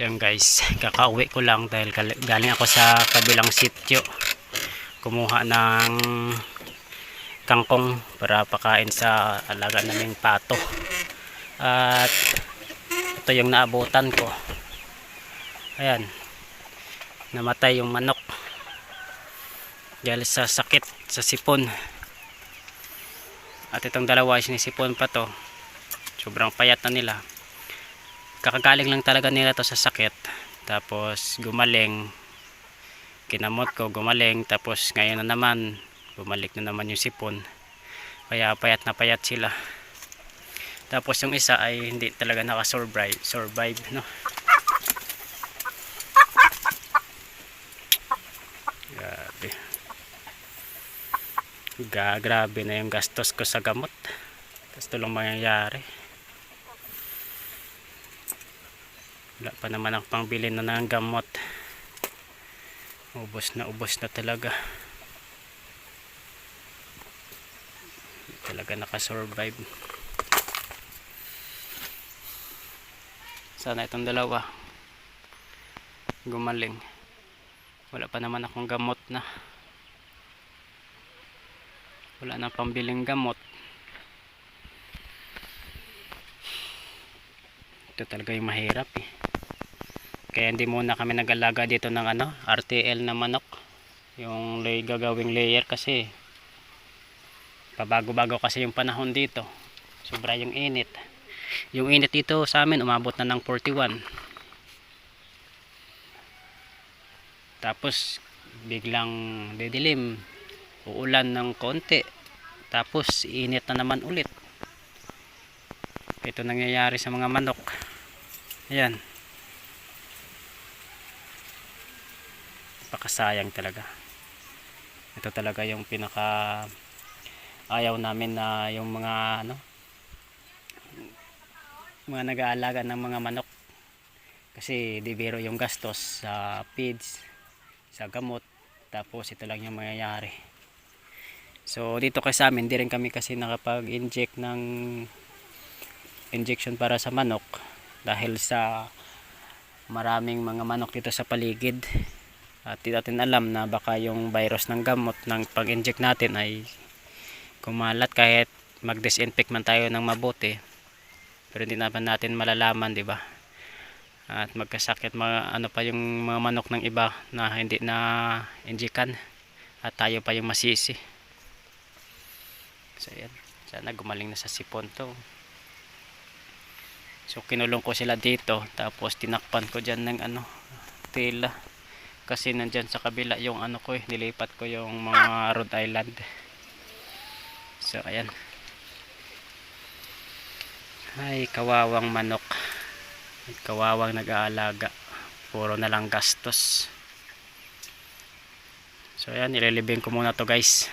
So yan guys, kakauwi ko lang dahil gal- galing ako sa kabilang sityo. Kumuha ng kangkong para pakain sa alaga naming pato. At ito yung naabutan ko. Ayan. Namatay yung manok. Dahil sa sakit sa sipon. At itong dalawa sinisipon pa to. Sobrang payat na nila kakagaling lang talaga nila to sa sakit. Tapos gumaling. Kinamot ko gumaling. Tapos ngayon na naman bumalik na naman yung sipon. Kaya payat na payat sila. Tapos yung isa ay hindi talaga nakasurvive survive no? Grabe. Ga, grabe na yung gastos ko sa gamot. Tapos ito lang mangyayari wala pa naman ang pangbili na ng gamot. Ubos na ubos na talaga. Talaga nakasurvive. Sana itong dalawa. Gumaling. Wala pa naman akong gamot na. Wala na pambiling gamot. Ito talaga yung mahirap eh kaya hindi muna kami nag-alaga dito ng ano, RTL na manok. Yung lay gagawing layer kasi pabago-bago kasi yung panahon dito. Sobra yung init. Yung init dito sa amin umabot na ng 41. Tapos biglang didilim. Uulan ng konti. Tapos init na naman ulit. Ito nangyayari sa mga manok. Ayan. Napakasayang talaga. Ito talaga yung pinaka ayaw namin na yung mga ano mga nag-aalaga ng mga manok. Kasi di biro yung gastos sa feeds sa gamot tapos ito lang yung mangyayari. So dito kasi amin di rin kami kasi nakapag inject ng injection para sa manok dahil sa maraming mga manok dito sa paligid at di natin alam na baka yung virus ng gamot ng pag-inject natin ay kumalat kahit mag-disinfect man tayo ng mabuti. Pero hindi naman natin malalaman di ba? At magkasakit mga ano pa yung mga manok ng iba na hindi na injikan. At tayo pa yung masisi. So yan. Sana gumaling na sa sipon to. So kinulong ko sila dito tapos tinakpan ko dyan ng ano tela kasi nandyan sa kabila yung ano ko eh nilipat ko yung mga Rhode Island. So ayan. Ay kawawang manok. Kawawang nag-aalaga. Puro na lang gastos. So ayan ililibing ko muna to guys